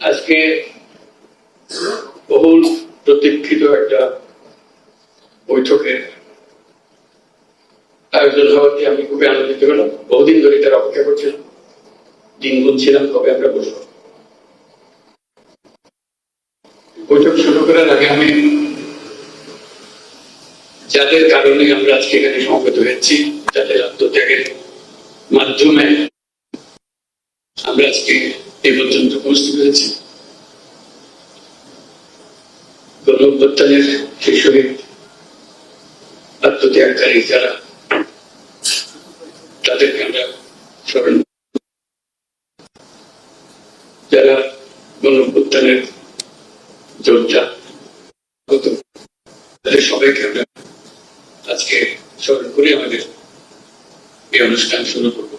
আজকে বহুল প্রতীক্ষিত একটা বৈঠকের আয়োজন হওয়াতে আমি খুবই আনন্দিত হলাম। বহুদিন ধরে তার অপেক্ষা করছিলাম দিন গুনছিলাম কবে আমরা বসবো। বৈঠক শুরু করার আগে আমি যাদের কারণে আমরা আজকে এখানে সমবেত হয়েছি, যাদের আত্মত্যাগের মাধ্যমে আমরা আজকে এই পর্যন্ত উপস্থিত হয়েছি। গণঅভ্যুত্থানের সেই শহীদ আত্মত্যাগকারী যারা, তাদেরকে আমরা স্মরণ যারা গণঅভ্যুত্থানের যোদ্ধা হতো তাদের সবাইকে আমরা আজকে স্মরণ করে আমাদের এই অনুষ্ঠান শুরু করব।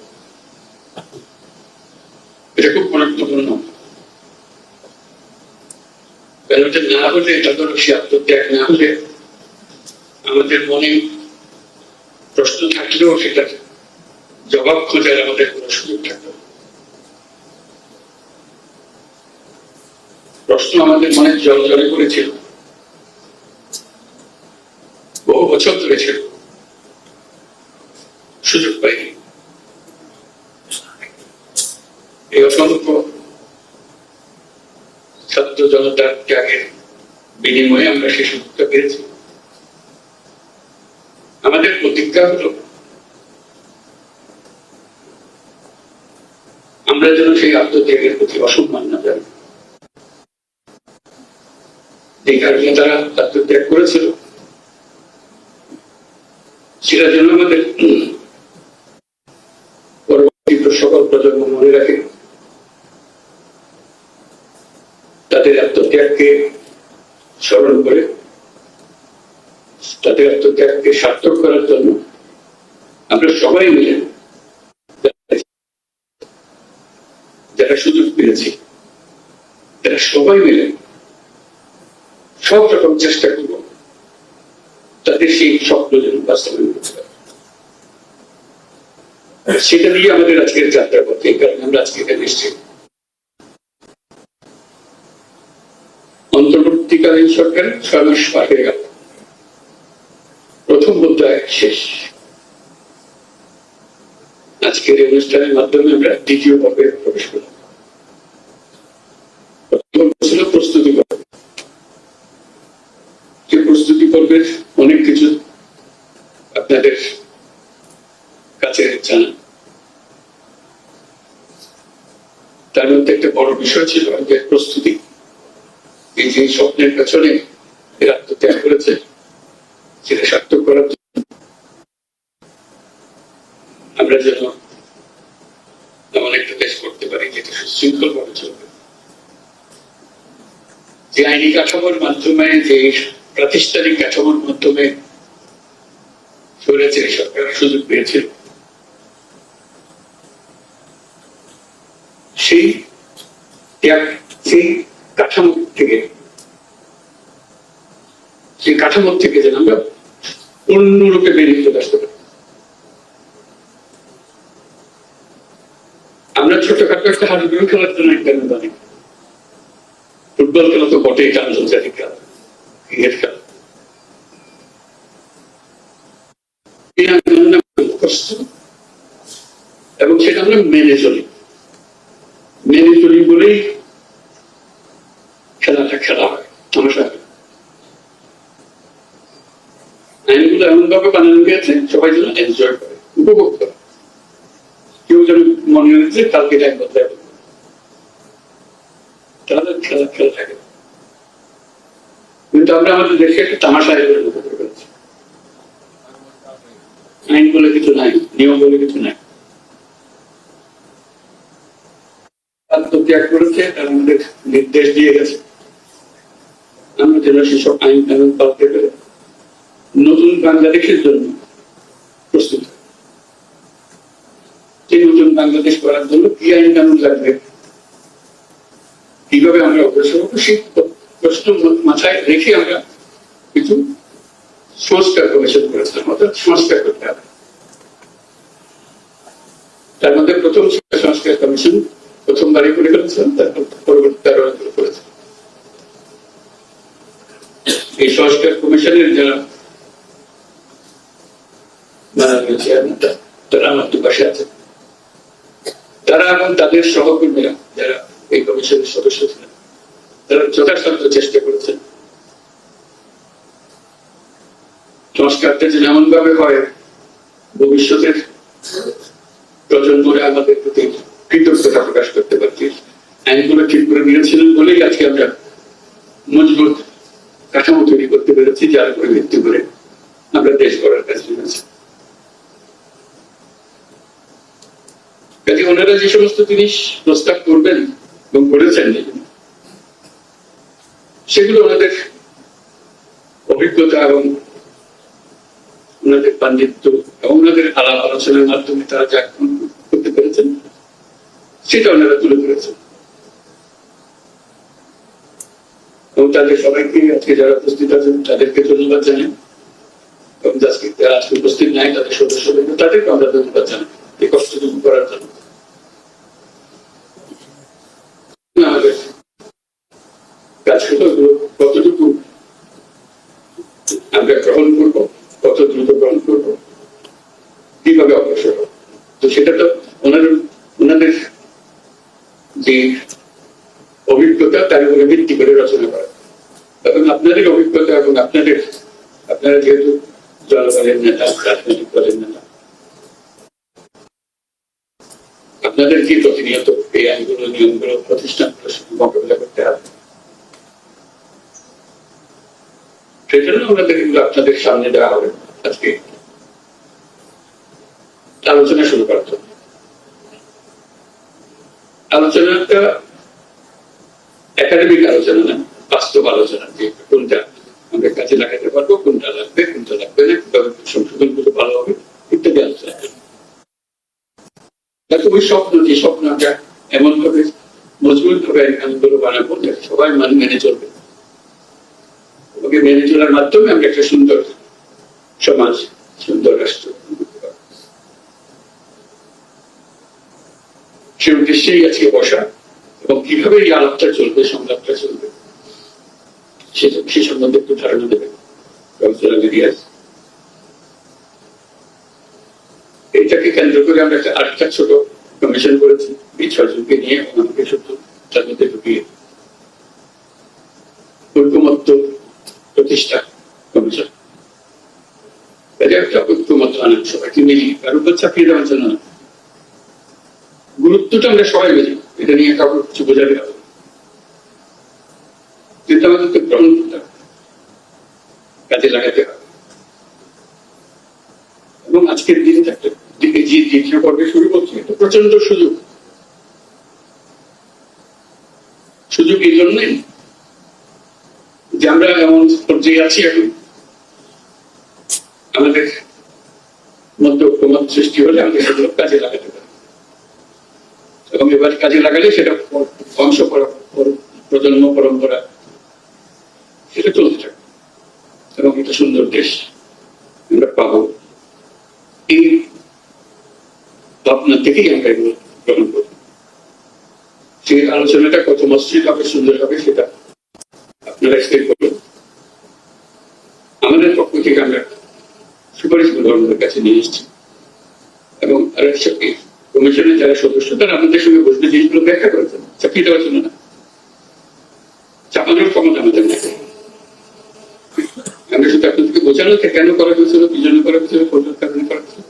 এটা খুব গুরুত্বপূর্ণ। কারণ না হলে তদর্শী আত্মত্যাগ না হলে আমাদের মনে প্রশ্ন থাকলেও সেটা জবাব খোঁজার আমাদের কোনো সুযোগ থাকবে প্রশ্ন আমাদের মনে জল জলে করেছিল বহু বছর ধরে ছিল। সুযোগ পাইনি। এই অসংখ্য ছাত্র জনতার ত্যাগের বিনিময়ে আমরা সেই সুযোগটা পেয়েছি। আমাদের প্রতিজ্ঞা হলো, আমরা যেন সেই আত্মত্যাগের প্রতি অসম্মান না জানি। যে কারণে তারা আত্মত্যাগ করেছিল। যেন আমাদের পরবর্তী সকল প্রজন্ম মনে রাখে। তাদের আত্মত্যাগকে স্মরণ করে, তাদের আত্মত্যাগকে সার্থক করার জন্য আমরা সবাই মিলে যারা সুযোগ পেয়েছি, তারা সবাই মিলে সব রকম চেষ্টা করব তাদের সেই স্বপ্ন যেন বাস্তবায়ন করতে পারে। সেটা দিয়ে আমাদের আজকের যাত্রা করতে কারণে আমরা আজকে এখানে এসেছি। অন্তর্বর্তীকালীন সরকার ছয় মাস পার হয়ে গেল। প্রথম অধ্যায় শেষ। আজকের এই অনুষ্ঠানের মাধ্যমে আমরা দ্বিতীয় পর্বে প্রবেশ করলাম প্রথম পর্ব ছিল প্রস্তুতি পর্ব যে পর্বের অনেক কিছু আপনাদের কাছে জানা। তার মধ্যে একটা বড় বিষয় ছিল, যে প্রস্তুতি। এই যে স্বপ্নের পেছনে এর আত্মত্যাগ করেছে, সেটা সার্থক করার জন্য আমরা যেন এমন একটা দেশ করতে পারি, যেটা সুশৃঙ্খল ভাবে চলবে। যে আইনি কাঠামোর মাধ্যমে যে প্রাতিষ্ঠানিক কাঠামোর মাধ্যমে স্বৈরাচারী সরকার সুযোগ পেয়েছিল সেই সেই কাঠামো থেকে, সেই কাঠামো থেকে যেন আমরা পূর্ণরূপে বেরিয়ে চলে আসতে পারি। আমরা ছোটখাটো একটা হাডুডু খেলার জন্য জানি ফুটবল খেলা তো বটেই এটা আন্তর্জাতিক খেলা। আমরা এবং সেটা আমরা মেনে চলি মেনে চলি বলেই খেলাটা খেলা হয় তামাশা হয় আইনগুলো এমন ভাবে বানানো গিয়েছে সবাই যেন এনজয় করে উপভোগ করে কেউ যেন মনে হয়েছে কালকে টাইম বদলায় তাহলে খেলা খেলা থাকে। কিন্তু আমরা আমাদের দেশে একটা তামাশা আয়োজন করতে আইন বলে কিছু নাই, নিয়ম বলে কিছু নাই। আত্মত্যাগ করেছে আমাদের নির্দেশ দিয়ে গেছে। আমরা যেন সেসব আইন কানুন পালতে পেরে নতুন বাংলাদেশের জন্য প্রস্তুত। সেই নতুন বাংলাদেশ করার জন্য কি আইন কানুন লাগবে? কীভাবে আমরা অগ্রসর হব, সেই প্রশ্ন মাথায় রেখে আমরা কিছু সংস্কার কমিশন করেছিলাম অর্থাৎ সংস্কার করতে হবে। তার মধ্যে প্রথম সংস্কার কমিশন, প্রথমবারই করে ফেলেছিলাম, তারপর পরবর্তী তেরো করে করেছে এই সংস্কার কমিশনের যারা তারা এবং তাদের সহকর্মীরা যারা এই কমিশনের সদস্য ছিলেন তারা যথাসাধ্য চেষ্টা করেছেন সংস্কারটা যে যেমন ভাবে হয়, ভবিষ্যতের প্রজন্মরে আমাদের প্রতি কৃতজ্ঞতা প্রকাশ করতে পারছি। আইনগুলো ঠিক করে নিয়েছিলেন বলেই আজকে আমরা মজবুত কাঠামো তৈরি করতে পেরেছি, যার উপরে ভিত্তি করে আমরা দেশ কাছে নেমেছি কাজে ওনারা যে সমস্ত জিনিস প্রস্তাব করবেন এবং করেছেন সেগুলো ওনাদের অভিজ্ঞতা এবং ওনাদের পাণ্ডিত্য এবং ওনাদের আলাপ আলোচনার মাধ্যমে তারা যা করতে পেরেছেন, সেটা ওনারা তুলে ধরেছেন। এবং তাদের সবাইকে আজকে যারা উপস্থিত আছেন, তাদেরকে ধন্যবাদ জানাই। এবং আজকে যারা আজকে উপস্থিত নাই, তাদের সদস্য তাদেরকে আমরা ধন্যবাদ জানাই এই কষ্টটুকু করার জন্য আমাদের কতটুকু আমরা গ্রহণ করব, কত দ্রুত গ্রহণ করব, কীভাবে অগ্রসর তো সেটা তো ওনার ওনাদের যে অভিজ্ঞতা, তার উপরে ভিত্তি করে রচনা করা। এবং আপনাদের অভিজ্ঞতা এবং আপনাদের আপনারা যেহেতু জনগণের নেতা, রাজনৈতিক দলের নেতা, আপনাদের কি প্রতিনিয়ত এই আইনগুলো, নিয়মগুলো, প্রতিষ্ঠানগুলো মোকাবিলা করতে হবে? সেজন্য আমাদের আপনাদের সামনে দেওয়া হবে আজকে আলোচনা শুরু আলোচনাটা একাডেমিক আলোচনা না, বাস্তব আলোচনা কোনটা আমরা কাজে লাগাতে পারব, কোনটা লাগবে কোনটা লাগবে না সংশোধন করতে ভালো হবে, ইত্যাদি আলোচনা। ওই স্বপ্ন, যে স্বপ্ন আমরা এমন ভাবে মজবুত ভাবে বানাবো সবাই মানে মেনে চলবে। ওকে মেনে চলার মাধ্যমে আমরা একটা সুন্দর সমাজ, সুন্দর রাষ্ট্র সে উদ্দেশ্যেই আজকে বসা এবং কীভাবে এই আলাপটা চলবে, সংলাপটা চলবে সেটা সে সম্বন্ধে একটু ধারণা দেবে এইটাকে কেন্দ্র করে আমরা একটা আরেকটা ছোট কমিশন করেছি, এই ছজনকে নিয়ে আমাকে শুধু তার মধ্যে ঢুকিয়ে। ঐক্যমত্য প্রতিষ্ঠা কমিশন একটা ঐক্যমত আনেন সবাইকে মিলিয়ে কারও উপর দেওয়ার জন্য গুরুত্বটা আমরা সবাই বুঝি। এটা নিয়ে কাউকে কিছু বোঝাতে হবে। কিন্তু আমাদেরকে গ্রহণ করতে হবে কাজে লাগাতে হবে। এবং আজকের দিন থাকতে দিকে যে দ্বিতীয় পর্বে শুরু করছি। এটা প্রচণ্ড সুযোগ। সুযোগ এই জন্যই যে আমরা এমন পর্যায়ে আছি এখন। আমাদের মধ্যে ঐক্যমত সৃষ্টি হলে আমাদের সেগুলো কাজে লাগাতে পারি। এবং এবার কাজে লাগালে সেটা বংশ পর- পর- প্রজন্ম পরম্পরা, সেটা চলতে থাকে এবং একটা সুন্দর দেশ আমরা পাবো। এই ভাবনা থেকেই আমরা এগুলো গ্রহণ করি। সেই আলোচনাটা কত মসৃণ হবে, সুন্দর হবে, সেটা আপনারা স্থির করুন আমাদের পক্ষ থেকে আমরা গভর্নমেন্টের কাছে নিয়ে এসেছি। এবং আর কমিশনের যারা সদস্য, তারা আমাদের সঙ্গে বসবে জিনিসগুলো ব্যাখ্যা করেছেন চাপিয়ে দেওয়ার জন্য না। চাপানোর ক্ষমতা আমাদের নেই। আমরা শুধু আপনাদেরকে বোঝানো যে কেন করা হয়েছিল, কি জন্য করা হয়েছিল, কোন কারণে করা হয়েছিল।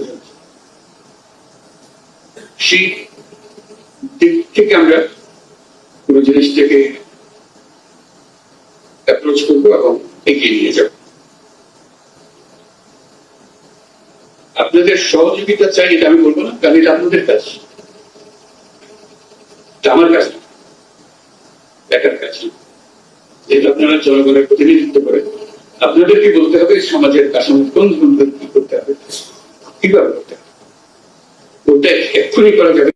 সেই দিক থেকে আমরা পুরো জিনিসটাকে অ্যাপ্রোচ করব এবং এগিয়ে নিয়ে যাব। আপনাদের সহযোগিতা চাই, এটা আমি বলব না, কারণ এটা আপনাদের কাজ। আমার কাজ একার কাজ। যেহেতু আপনারা জনগণের প্রতিনিধিত্ব করেন আপনাদেরকে বলতে হবে সমাজের কাঠামো কোন ধরনের কি করতে হবে, কীভাবে করতে হবে। ওটা এক্ষুনি করা যাবে।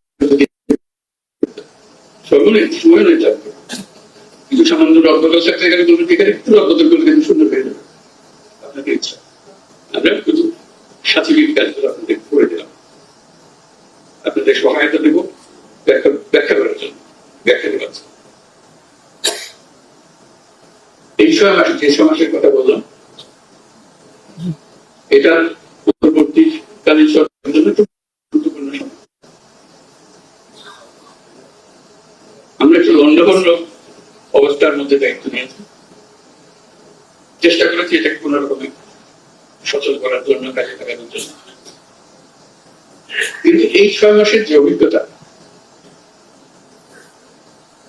সর্বনে সময় নয় থাকবে কিন্তু সামান্য রদবদল থাকতে গেলে বলবেন এখানে একটু রদবদল করলে কিন্তু সুন্দর হয়ে যাবে। আপনাদের ইচ্ছা। আমরা শুধু কাজগুলো আপনাদের করে আপনাদের সহায়তা দেব ব্যাখ্যা ব্যাখ্যা করার জন্য ব্যাখ্যা দেওয়ার জন্য। এই ছয় মাস, যে ছয় মাসের কথা বললাম, এটা পরবর্তীকালীন সরকারের জন্য গুরুত্বপূর্ণ আমরা একটু লন্ডভন্ড অবস্থার মধ্যে দায়িত্ব নিয়েছি। চেষ্টা করেছি এটাকে কোন রকমে সচল করার জন্য কাজে লাগানোর জন্য। এই ছয় মাসের যে অভিজ্ঞতা,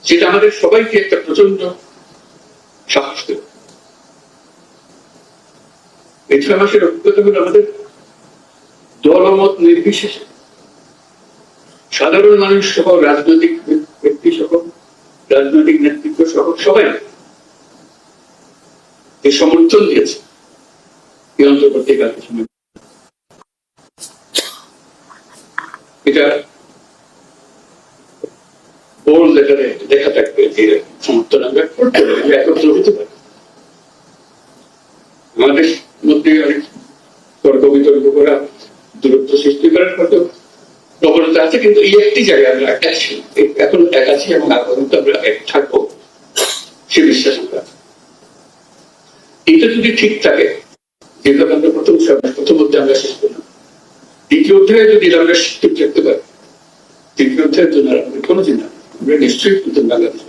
যেটা আমাদের সবাইকে একটা প্রচণ্ড সাহস দেবে। এই ছয় মাসের অভিজ্ঞতা হলো আমাদের দলমত নির্বিশেষে। সাধারণ মানুষ সহ, রাজনৈতিক ব্যক্তি সহ, রাজনৈতিক নেতৃত্ব সহ সবাই যে সমর্থন দিয়েছে, এই অন্তর্বর্তীকালীন সময়। এটা বোর্ড লেটারে দেখা থাকবে যে সমর্থন আমরা একত্র হতে পারি। আমাদের মধ্যে অনেক তর্ক বিতর্ক করা, দূরত্ব সৃষ্টি করার হয়তো প্রবণতা আছে, কিন্তু এই একটি জায়গায় আমরা এক আছি। এখন এক আছি এবং আপাতত আমরা এক থাকব, সে বিশ্বাস আমরা। এটা যদি ঠিক থাকে যেভাবে আমরা প্রথম প্রথম অধ্যায়ে আমরা শেষ করলাম দ্বিতীয় অধ্যায়ে যদি আমরা ঠিক রাখতে পারি তৃতীয় অধ্যায়ের জন্য আর আমাদের কোনো চিন্তা নেই। আমরা নিশ্চয়ই নতুন বাংলাদেশ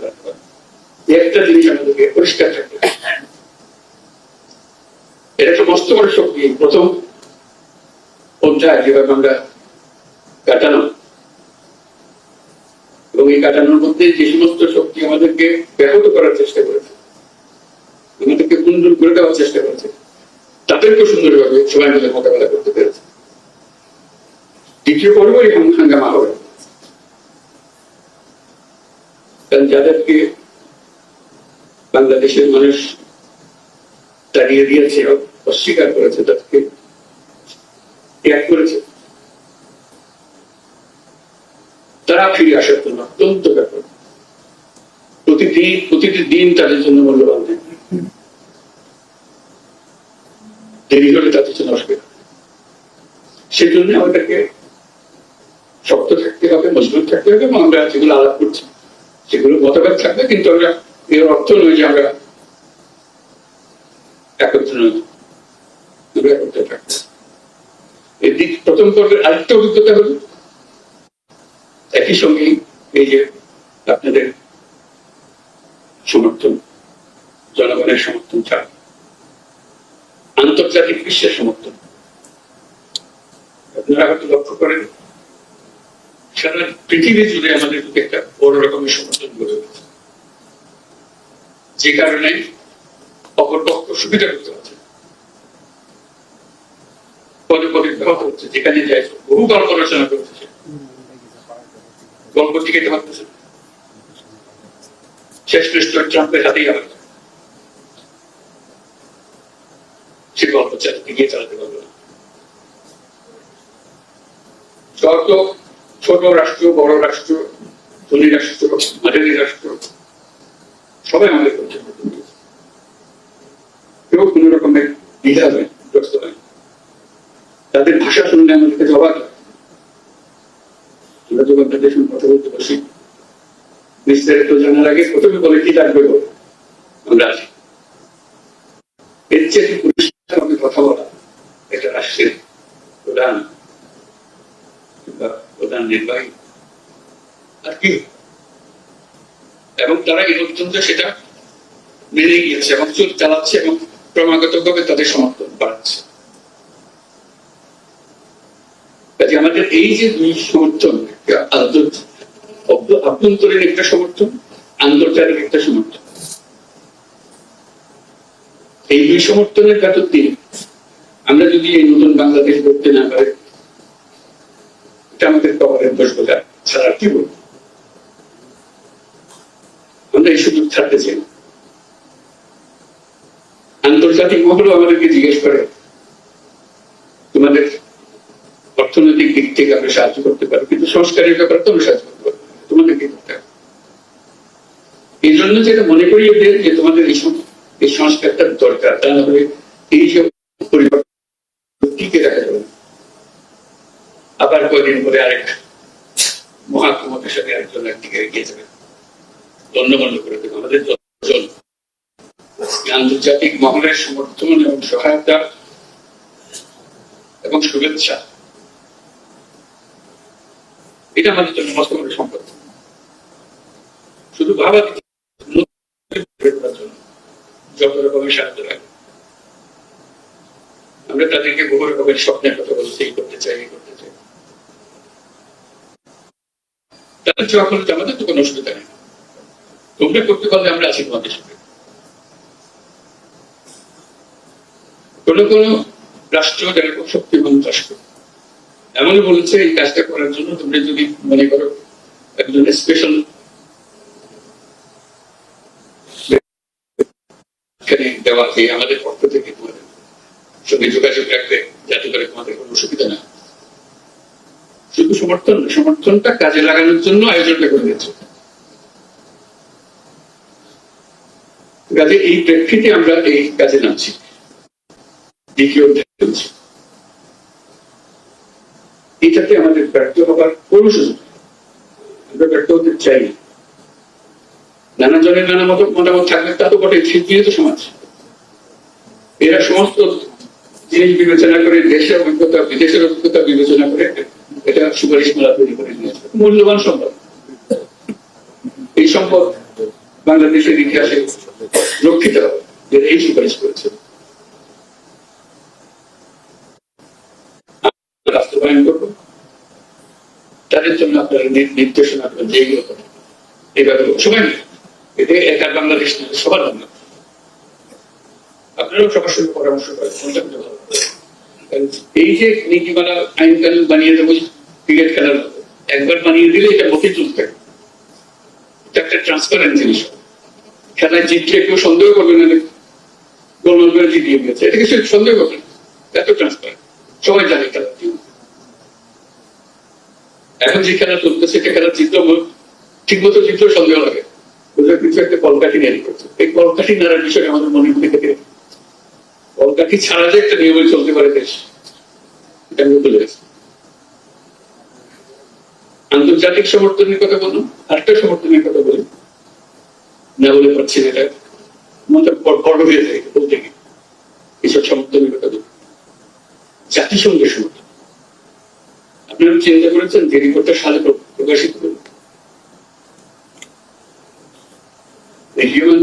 একটা জিনিস আমাদেরকে পরিষ্কার থাকতে। এটা একটা মস্ত বড় শক্তি প্রথম অধ্যায় যেভাবে আমরা কাটানো, এবং এই কাটানোর মধ্যে যে সমস্ত শক্তি আমাদেরকে ব্যাহত করার চেষ্টা করেছে, আমাদেরকে কুন্দল করে দেওয়ার চেষ্টা করেছে, তাদেরকেও সুন্দরভাবে সবাই মিলে মোকাবেলা করতে পেরেছে পর্ব এই হাং- হাঙ্গামা হবে। কারণ যাদেরকে বাংলাদেশের মানুষ তাড়িয়ে দিয়েছে, অস্বীকার করেছে, তাদেরকে ত্যাগ করেছে, তারা ফিরে আসার জন্য অত্যন্ত ব্যাপার প্রতিদিন প্রতিটি দিন তাদের জন্য মূল্যবান নেই দেরি হলে তাদের জন্য অসুবিধা। সেজন্য আমাদেরকে শক্ত থাকতে হবে, মজবুত থাকতে হবে, এবং আমরা যেগুলো আলাপ করছি সেগুলো মতভেদ থাকবে, কিন্তু আমরা এর অর্থ নয় যে আমরা একত্র থাকব প্রথম পর্বের আরেকটা অভিজ্ঞতা একই সঙ্গে এই যে আপনাদের সমর্থন, জনগণের সমর্থন ছাড়া আন্তর্জাতিক বিশ্বের সমর্থন। আপনারা হয়তো লক্ষ্য করেন সারা পৃথিবী জুড়ে আমাদের একটা বড় রকমের সমর্থন গড়ে উঠেছে। যে কারণে অপরপক্ষ সুবিধা করতে পারছে পদে পদে ব্যবহার হচ্ছে যেখানে যায় বহু গল্প রচনা করতেছে গল্প টিকাতে পারতেছে শেষ কৃষ্ণ ট্রাম্পের হাতেই হবে সে গল্প চালাতে গিয়ে চালাতে পারবে যত ছোট রাষ্ট্র, বড় রাষ্ট্র, ধনী রাষ্ট্র, মাঝারি রাষ্ট্র, সবাই আমাদের করছে কেউ কোন রকমের দ্বিধা হয় গ্রস্ত হয়। তাদের ভাষা শুনলে আমাদের কাছে অবাক আমরা যখন তাদের সঙ্গে কথা বলতে বসি, বিস্তারিত জানার আগে প্রথমে বলে কি লাগবে আমরা আছি এর চেয়ে পরিষ্কার ভাবে কথা বলা এটা রাষ্ট্রের প্রধান কিংবা প্রধান নির্বাহী আর কি? এবং তারা এই পর্যন্ত সেটা মেনে গিয়েছে এবং চুল চালাচ্ছে এবং ক্রমাগত ভাবে তাদের সমর্থন বাড়াচ্ছে। কাজে আমাদের এই যে দুই সমর্থন আভ্যন্তরীণ একটা সমর্থন, আন্তর্জাতিক একটা সমর্থন। এই দুই সমর্থনের ভেতর দিয়ে আমরা যদি এই নতুন বাংলাদেশ করতে না পারি এটা আমাদের কবরের দোষ বোঝা ছাড়া কি বলব? আমরা এই সুযোগ ছাড়তে চাই। আন্তর্জাতিক মহলও আমাদেরকে জিজ্ঞেস করে, তোমাদের অর্থনৈতিক দিক থেকে আমরা সাহায্য করতে পারব, কিন্তু সংস্কারের ব্যাপারে তো আমরা সাহায্য করতে পারব তোমাদের কি করতে হবে এই জন্য যেটা মনে করি এদের যে তোমাদের এই সং- এই সংস্কারটা দরকার, তা না হলে এই যে পরিবর্তন টিকে রাখা যাবে না। আবার কয়দিন পরে আরেক মহাক্ষমতার সাথে একজন একদিকে এগিয়ে যাবে। গণ্যমান্য করে দেবে। আমাদের যতজন আন্তর্জাতিক মহলের সমর্থন এবং সহায়তা এবং শুভেচ্ছা। এটা আমাদের জন্য মস্ত বড় সম্পদ। শুধু ভাবা যত রকমের সাহায্য লাগে। আমরা তাদেরকে বহু রকমের স্বপ্নের কথা বলছি এই করতে চাই এই করতে চাই জবাব হলো যে আমাদের তো কোনো অসুবিধা নেই তোমরা করতে পারলে আমরা আছি তোমাদের সাথে কোন কোন রাষ্ট্র যারা খুব শক্তিমান রাষ্ট্র এমনই বলেছে এই কাজটা করার জন্য তোমরা যদি মনে করো একজন স্পেশাল দেওয়া আমাদের পক্ষ থেকে তোমাদের সঙ্গে যোগাযোগ রাখবে, যাতে করে তোমাদের কোনো অসুবিধা না। শুধু সমর্থন, সমর্থনটা কাজে লাগানোর জন্য আয়োজনটা করে দিয়েছে। কাজে এই প্রেক্ষিতে আমরা এই কাজে নামছি। দ্বিতীয় এটাতে আমাদের ব্যর্থ হবার কোনো সুযোগ আমরা ব্যর্থ হতে চাই। নানা জনের নানা মত মতামত থাকলে তা তো বটে শিল্পীয় তো সমাজ। এরা সমস্ত জিনিস বিবেচনা করে দেশের অভিজ্ঞতা, বিদেশের অভিজ্ঞতা বিবেচনা করে এটা সুপারিশ মালা তৈরি করে নিয়েছে মূল্যবান সম্পদ। এই সম্পদ বাংলাদেশের ইতিহাসে রক্ষিত যে এই সুপারিশ করেছে। বাস্তবায়ন করব। তাদের জন্য আপনারা নির্দেশনা দেবেন যে এগুলো করবেন। এই ব্যাপারে সময় এতে একার বাংলাদেশ সবার আপনারাও সবার সঙ্গে পরামর্শ করেন। এই যে নীতিমালা আইন কানুন বানিয়ে দেবো ক্রিকেট খেলার, একবার বানিয়ে দিলে এটা এটা একটা জিতলে কেউ সন্দেহ করবে না গোলমাল জিতিয়ে গেছে এটাকে সে সন্দেহ করবে না। এত ট্রান্সপারেন্ট সবাই জানে খেলা এখন যে খেলা চলতেছে সেটা খেলা জিতলেও ঠিক মতো জিতলেও সন্দেহ লাগে। কিছু একটা কলকাঠি নাড়ি করছে। এই কলকাঠি নাড়ার বিষয়ে আমাদের মনে মনে থেকে ছাড়া যে একটা নিয়মে চলতে পারে দেশ? এটা আমি বলে আন্তর্জাতিক সমর্থনের কথা বলুন, আরেকটা সমর্থনের কথা বলি না বলে পারছি না এটা। মনটা বড় হয়ে যায় বলতে গিয়ে। এইসব সমর্থনের কথা বলি জাতিসংঘের সমর্থন। আপনারা চিন্তা করেছেন যে রিপোর্টটা সালে প্রকাশিত হলো? The human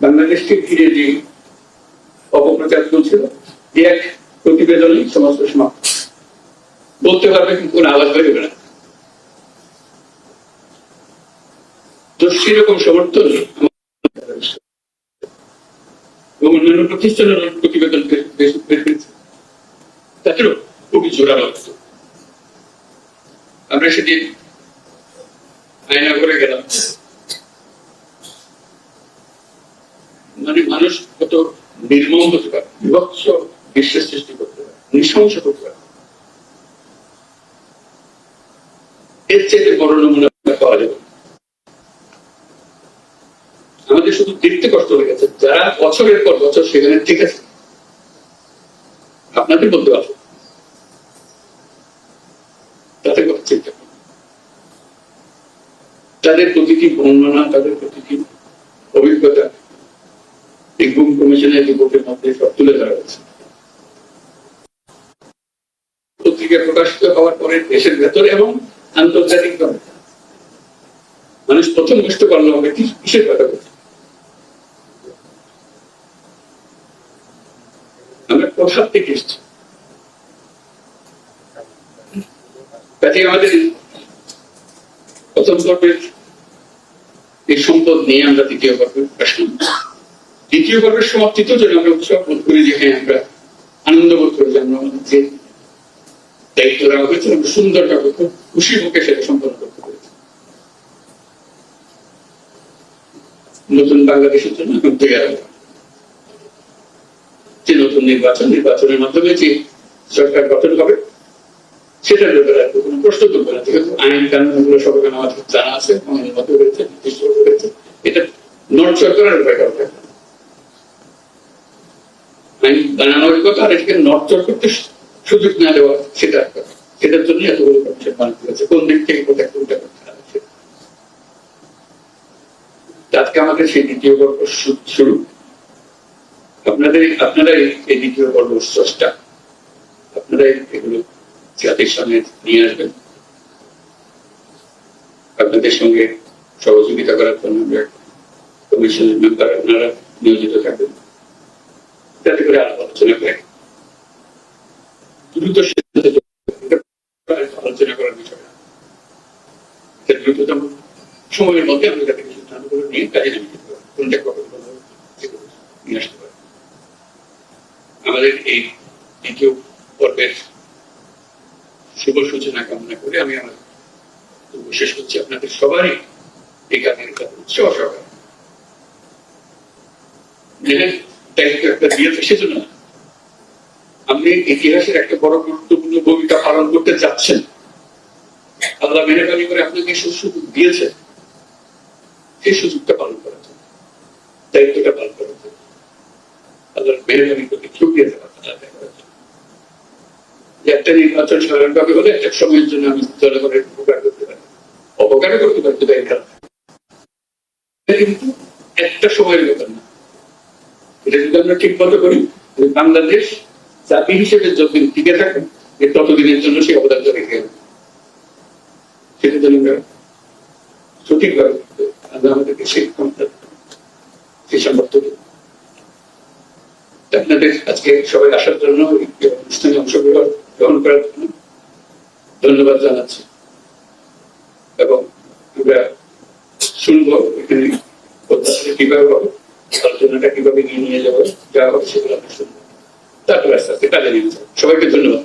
বাংলাদেশকে ঘিরে যে অপপ্রচার চলছিল এই এক প্রতিবেদনই সমস্ত সমাপ্ত। বলতে পারবে কিন্তু কোনো আওয়াজ বেরোবে না। তো সেরকম সমর্থন এবং অন্যান্য প্রতিষ্ঠানের প্রতিবেদন তাদেরও খুবই জোরালো। আমরা সেদিন আয়না করে গেলাম মানে মানুষ কত নির্মম হতে পারে, বিভৎস বিশ্বের সৃষ্টি করতে পারে, নৃশংস করতে পারে। এর চেয়ে বড় নমুনা পাওয়া যাবে। আমাদের শুধু দেখতে কষ্ট হয়ে গেছে, যারা বছরের পর বছর সেখানে ঠিক আছে। আপনাদের বলতে পারব তাদের কথা চিন্তা করুন। তাদের প্রতিটি বর্ণনা, তাদের প্রতিটি অভিজ্ঞতা এই গুম কমিশনের রিপোর্টের মধ্যে সব তুলে ধরা হয়েছে। পত্রিকা প্রকাশিত হওয়ার পরে দেশের ভেতরে এবং আন্তর্জাতিক মানুষ প্রথম বুঝতে পারল হবে কি কিসের কথা বলছে। আমরা কোথা থেকে এসছি। কাজে আমাদের প্রথম পর্বের এই সম্পদ নিয়ে আমরা দ্বিতীয় পর্বে আসলাম দ্বিতীয় পর্বের সমাপ্তিতেও যদি আমরা উৎসব বোধ করি যে হ্যাঁ আমরা আনন্দ বোধ করি যে আমরা আমাদের যে দায়িত্ব দেওয়া হয়েছে এবং সুন্দরভাবে খুব খুশি মুখে সেটা সম্পন্ন করতে পেরেছে। নতুন বাংলাদেশের জন্য এখন তৈরি যে নতুন নির্বাচন, নির্বাচনের মাধ্যমে যে সরকার গঠন হবে, সেটার ব্যাপারে আর কোনো প্রশ্ন করবে না। যেহেতু আইন কানুনগুলো সব আমাদের জানা আছে আইনের মতো রয়েছে নির্দিষ্ট রয়েছে এটা নট সরকারের ব্যাপারে আইন বানানোর কথা আর এটাকে নড়চড় করতে সুযোগ না দেওয়া সেটা একটা। সেটার জন্য এতগুলো কমিশন বানাতে হয়েছে। কোন দিক থেকে কোথায় কোনটা করতে হবে আজকে আমাদের সেই দ্বিতীয় পর্ব শুরু। আপনাদের, আপনারাই এই দ্বিতীয় পর্ব স্রষ্টা। আপনারাই এগুলো জাতির সামনে নিয়ে আসবেন। আপনাদের সঙ্গে সহযোগিতা করার জন্য আমরা কমিশনের মেম্বার আপনারা নিয়োজিত থাকবেন। যাতে করে আলোচনা করে দ্রুত আলোচনা করার দ্রুততম সময়ের মধ্যে নিয়ে কাজে কোনটা আমাদের এই দ্বিতীয় পর্বের শুভ সূচনা কামনা করে আমি আমার শেষ করছি। আপনাদের সবারই এই কাজের উৎসাহ সহকারে। আপনি ইতিহাসের একটা বড় গুরুত্বপূর্ণ ভূমিকা পালন করতে যাচ্ছেন। আল্লাহ মেহরবানি করে আপনাকে সুযোগ দিয়েছে সেই সুযোগটা পালন করার জন্য, দায়িত্বটা পালন করার জন্য। আল্লাহর মেহরবানি করতে শুক্রিয়া দেওয়া আদায় করার জন্য যে একটা নির্বাচন সাধারণভাবে হলে একটা সময়ের জন্য আমি জনগণের উপকার করতে পারি অপকার করতে পারি কিন্তু একটা সময়ের ব্যাপার না। এটা যদি আমরা ঠিক মতো করি বাংলাদেশ জাতি হিসেবে যতদিন টিকে থাকে ততদিনের জন্য সেই অবদান রেখে যাবে। সেটা যেন আমরা সঠিকভাবে আল্লাহ আমাদেরকে সেই ক্ষমতা, সেই সামর্থ্য আপনাদের আজকে সবাই আসার জন্য অনুষ্ঠানে অংশগ্রহণ গ্রহণ করার জন্য ধন্যবাদ জানাচ্ছি। এবং আমরা শুনব এখানে কীভাবে আলোচনাটা কীভাবে নিয়ে যাব যা হবে সেগুলো তারপরে আস্তে আস্তে কাজে নিয়ে সবাইকে ধন্যবাদ।